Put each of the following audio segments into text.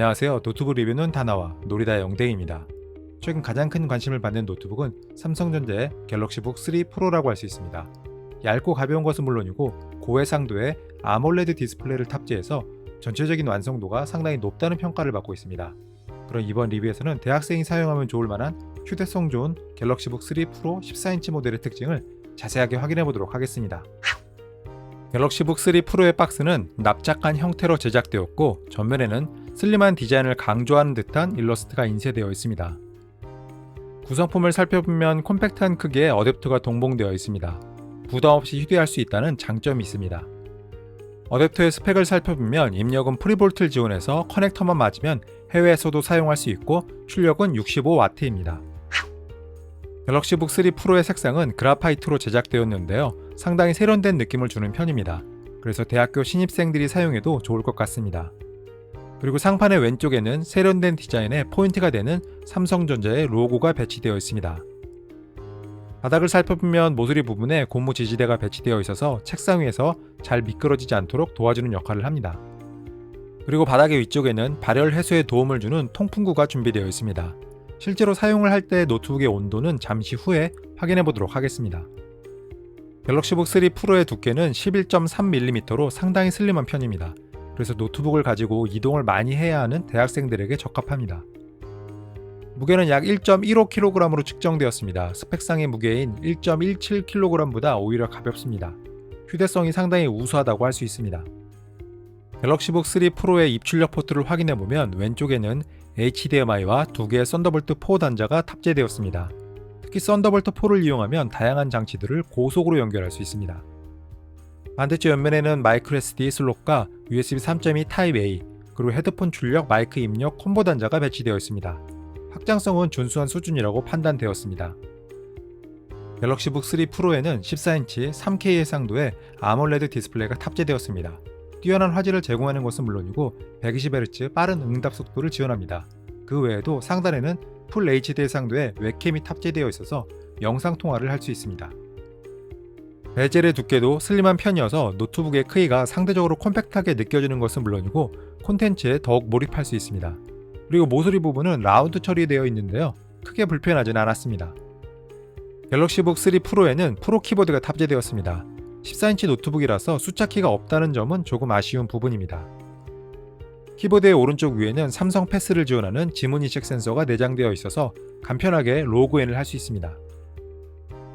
안녕하세요. 노트북 리뷰는 다나와 놀이다 영댕입니다. 최근 가장 큰 관심을 받는 노트북은 삼성전자의 갤럭시북 3 프로라고 할 수 있습니다. 얇고 가벼운 것은 물론이고 고해상도의 아몰레드 디스플레이를 탑재해서 전체적인 완성도가 상당히 높다는 평가를 받고 있습니다. 그럼 이번 리뷰에서는 대학생이 사용하면 좋을 만한 휴대성 좋은 갤럭시북 3 프로 14인치 모델의 특징을 자세하게 확인해 보도록 하겠습니다. 갤럭시북 3 프로의 박스는 납작한 형태로 제작되었고 전면에는 슬림한 디자인을 강조하는 듯한 일러스트가 인쇄되어 있습니다. 구성품을 살펴보면 콤팩트한 크기의 어댑터가 동봉되어 있습니다. 부담 없이 휴대할 수 있다는 장점이 있습니다. 어댑터의 스펙을 살펴보면 입력은 프리볼트를 지원해서 커넥터만 맞으면 해외에서도 사용할 수 있고 출력은 65W입니다. 갤럭시북 3 프로의 색상은 그라파이트로 제작되었는데요. 상당히 세련된 느낌을 주는 편입니다. 그래서 대학교 신입생들이 사용해도 좋을 것 같습니다. 그리고 상판의 왼쪽에는 세련된 디자인에 포인트가 되는 삼성전자의 로고가 배치되어 있습니다. 바닥을 살펴보면 모서리 부분에 고무 지지대가 배치되어 있어서 책상 위에서 잘 미끄러지지 않도록 도와주는 역할을 합니다. 그리고 바닥의 위쪽에는 발열 해소에 도움을 주는 통풍구가 준비되어 있습니다. 실제로 사용을 할 때 노트북의 온도는 잠시 후에 확인해 보도록 하겠습니다. 갤럭시북 3 프로의 두께는 11.3mm로 상당히 슬림한 편입니다. 그래서 노트북을 가지고 이동을 많이 해야 하는 대학생들에게 적합합니다. 무게는 약 1.15kg으로 측정되었습니다. 스펙상의 무게인 1.17kg보다 오히려 가볍습니다. 휴대성이 상당히 우수하다고 할 수 있습니다. 갤럭시북 3 프로의 입출력 포트를 확인해 보면 왼쪽에는 HDMI와 두 개의 썬더볼트 4 단자가 탑재되었습니다. 특히 썬더볼트 4를 이용하면 다양한 장치들을 고속으로 연결할 수 있습니다. 반대쪽 옆면에는 마이크로 SD 슬롯과 USB 3.2 타입 A, 그리고 헤드폰 출력 마이크 입력 콤보 단자가 배치되어 있습니다. 확장성은 준수한 수준이라고 판단되었습니다. 갤럭시북 3 프로에는 14인치 3K 해상도의 아몰레드 디스플레이가 탑재되었습니다. 뛰어난 화질을 제공하는 것은 물론이고 120Hz 빠른 응답 속도를 지원합니다. 그 외에도 상단에는 풀 HD 해상도의 웹캠이 탑재되어 있어서 영상 통화를 할 수 있습니다. 베젤의 두께도 슬림한 편이어서 노트북의 크기가 상대적으로 콤팩트하게 느껴지는 것은 물론이고 콘텐츠에 더욱 몰입할 수 있습니다. 그리고 모서리 부분은 라운드 처리되어 있는데요. 크게 불편하진 않았습니다. 갤럭시북 3 프로에는 프로 키보드가 탑재되었습니다. 14인치 노트북이라서 숫자 키가 없다는 점은 조금 아쉬운 부분입니다. 키보드의 오른쪽 위에는 삼성 패스를 지원하는 지문 인식 센서가 내장되어 있어서 간편하게 로그인을 할 수 있습니다.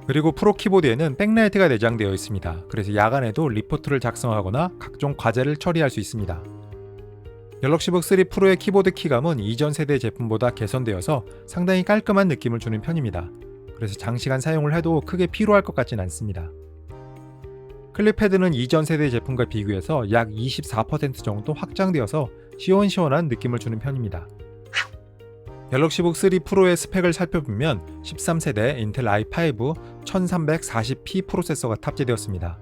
그리고 프로 키보드에는 백라이트가 내장되어 있습니다. 그래서 야간에도 리포트를 작성하거나 각종 과제를 처리할 수 있습니다. 갤럭시북 3 프로의 키보드 키감은 이전 세대 제품보다 개선되어서 상당히 깔끔한 느낌을 주는 편입니다. 그래서 장시간 사용을 해도 크게 피로할 것 같진 않습니다. 클립패드는 이전 세대 제품과 비교해서 약 24% 정도 확장되어서 시원시원한 느낌을 주는 편입니다. 갤럭시북 3 프로의 스펙을 살펴보면 13세대 인텔 i5 1340P 프로세서가 탑재되었습니다.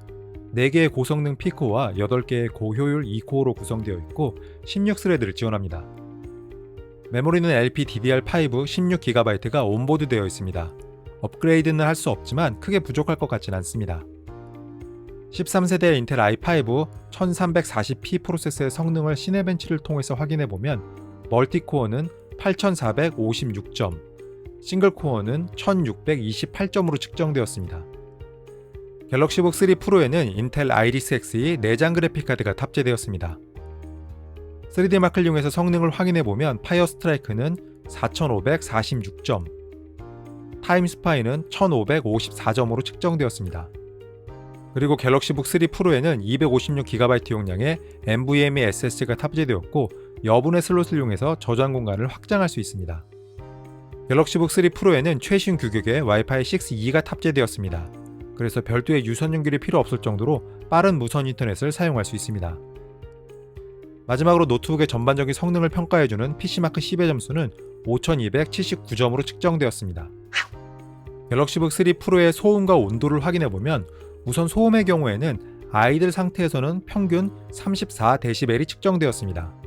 4개의 고성능 P코어와 8개의 고효율 2코어로 구성되어 있고 16스레드를 지원합니다. 메모리는 LPDDR5 16GB가 온보드 되어 있습니다. 업그레이드는 할 수 없지만 크게 부족할 것 같진 않습니다. 13세대 인텔 i5 1340P 프로세서의 성능을 시네벤치를 통해서 확인해 보면 멀티코어는 8456점, 싱글 코어는 1628점으로 측정되었습니다. 갤럭시북 3 프로에는 인텔 아이리스 X의 내장 그래픽 카드가 탑재되었습니다. 3D 마크를 이용해서 성능을 확인해 보면 파이어 스트라이크는 4546점, 타임 스파이는 1554점으로 측정되었습니다. 그리고 갤럭시북 3 프로에는 256GB 용량의 NVMe SSD가 탑재되었고 여분의 슬롯을 이용해서 저장 공간을 확장할 수 있습니다. 갤럭시북 3 프로에는 최신 규격의 와이파이 6E가 탑재되었습니다. 그래서 별도의 유선 연결이 필요 없을 정도로 빠른 무선 인터넷을 사용할 수 있습니다. 마지막으로 노트북의 전반적인 성능을 평가해주는 PC마크 10의 점수는 5279점으로 측정되었습니다. 갤럭시북 3 프로의 소음과 온도를 확인해보면 우선 소음의 경우에는 아이들 상태에서는 평균 34dB이 측정되었습니다.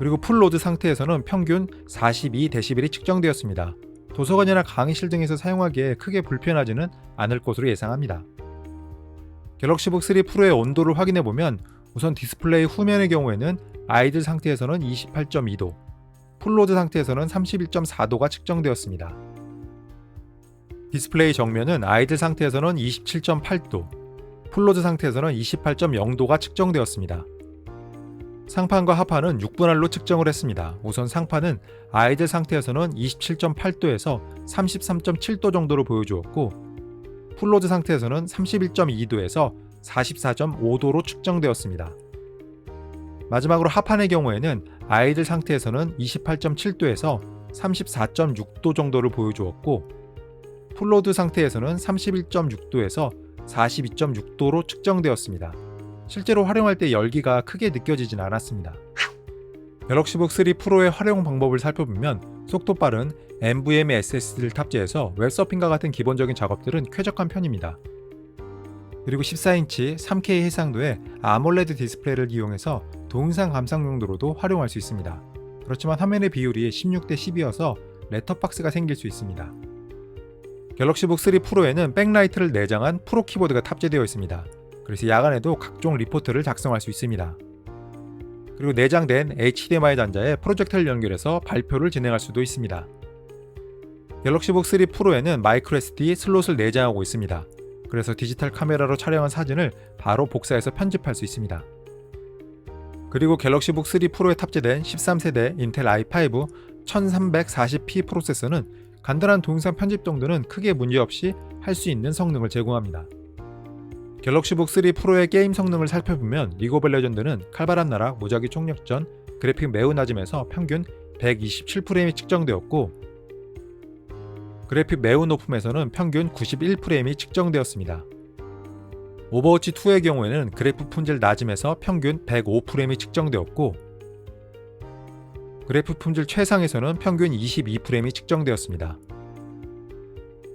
그리고 풀로드 상태에서는 평균 42dB이 측정되었습니다. 도서관이나 강의실 등에서 사용하기에 크게 불편하지는 않을 것으로 예상합니다. 갤럭시북 3 프로의 온도를 확인해 보면 우선 디스플레이 후면의 경우에는 아이들 상태에서는 28.2도, 풀로드 상태에서는 31.4도가 측정되었습니다. 디스플레이 정면은 아이들 상태에서는 27.8도, 풀로드 상태에서는 28.0도가 측정되었습니다. 상판과 하판은 6분할로 측정을 했습니다. 우선 상판은 아이들 상태에서는 27.8도에서 33.7도 정도로 보여주었고, 풀로드 상태에서는 31.2도에서 44.5도로 측정되었습니다. 마지막으로 하판의 경우에는 아이들 상태에서는 28.7도에서 34.6도 정도를 보여주었고, 풀로드 상태에서는 31.6도에서 42.6도로 측정되었습니다. 실제로 활용할 때 열기가 크게 느껴지진 않았습니다. 갤럭시북 3 프로의 활용 방법을 살펴보면 속도 빠른 NVMe SSD를 탑재해서 웹서핑과 같은 기본적인 작업들은 쾌적한 편입니다. 그리고 14인치 3K 해상도의 아몰레드 디스플레이를 이용해서 동영상 감상 용도로도 활용할 수 있습니다. 그렇지만 화면의 비율이 16대 10이어서 레터박스가 생길 수 있습니다. 갤럭시북 3 프로에는 백라이트를 내장한 프로 키보드가 탑재되어 있습니다. 그래서 야간에도 각종 리포트를 작성할 수 있습니다. 그리고 내장된 HDMI 단자에 프로젝터를 연결해서 발표를 진행할 수도 있습니다. 갤럭시북 3 프로에는 마이크로 SD 슬롯을 내장하고 있습니다. 그래서 디지털 카메라로 촬영한 사진을 바로 복사해서 편집할 수 있습니다. 그리고 갤럭시북 3 프로에 탑재된 13세대 인텔 i5 1340p 프로세서는 간단한 동영상 편집 정도는 크게 문제없이 할 수 있는 성능을 제공합니다. 갤럭시북 3 프로의 게임 성능을 살펴보면 리그 오브 레전드는 칼바람 나락 무작위 총력전 그래픽 매우 낮음에서 평균 127프레임이 측정되었고 그래픽 매우 높음에서는 평균 91프레임이 측정되었습니다. 오버워치 2의 경우에는 그래픽 품질 낮음에서 평균 105프레임이 측정되었고 그래픽 품질 최상에서는 평균 22프레임이 측정되었습니다.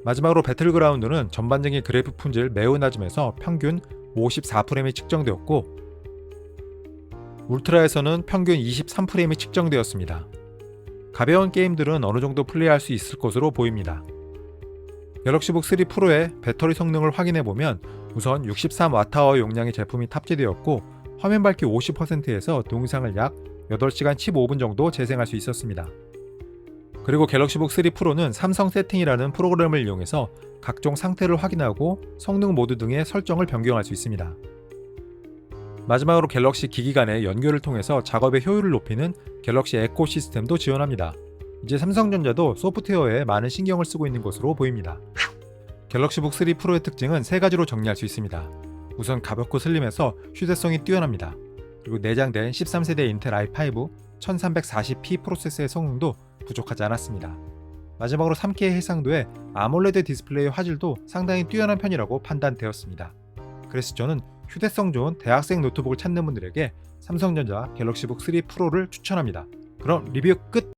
마지막으로 배틀그라운드는 전반적인 그래픽 품질 매우 낮음에서 평균 54프레임이 측정되었고 울트라에서는 평균 23프레임이 측정되었습니다. 가벼운 게임들은 어느 정도 플레이할 수 있을 것으로 보입니다. 갤럭시북 3 프로의 배터리 성능을 확인해 보면 우선 63Wh 용량의 제품이 탑재되었고 화면 밝기 50%에서 동영상을 약 8시간 15분 정도 재생할 수 있었습니다. 그리고 갤럭시북 3 프로는 삼성 세팅이라는 프로그램을 이용해서 각종 상태를 확인하고 성능 모드 등의 설정을 변경할 수 있습니다. 마지막으로 갤럭시 기기 간의 연결을 통해서 작업의 효율을 높이는 갤럭시 에코 시스템도 지원합니다. 이제 삼성전자도 소프트웨어에 많은 신경을 쓰고 있는 것으로 보입니다. 갤럭시북 3 프로의 특징은 세 가지로 정리할 수 있습니다. 우선 가볍고 슬림해서 휴대성이 뛰어납니다. 그리고 내장된 13세대 인텔 i5 1340p 프로세서의 성능도 부족하지 않았습니다. 마지막으로 3K 해상도의 아몰레드 디스플레이의 화질도 상당히 뛰어난 편이라고 판단되었습니다. 그래서 저는 휴대성 좋은 대학생 노트북을 찾는 분들에게 삼성전자 갤럭시북 3 프로를 추천합니다. 그럼 리뷰 끝!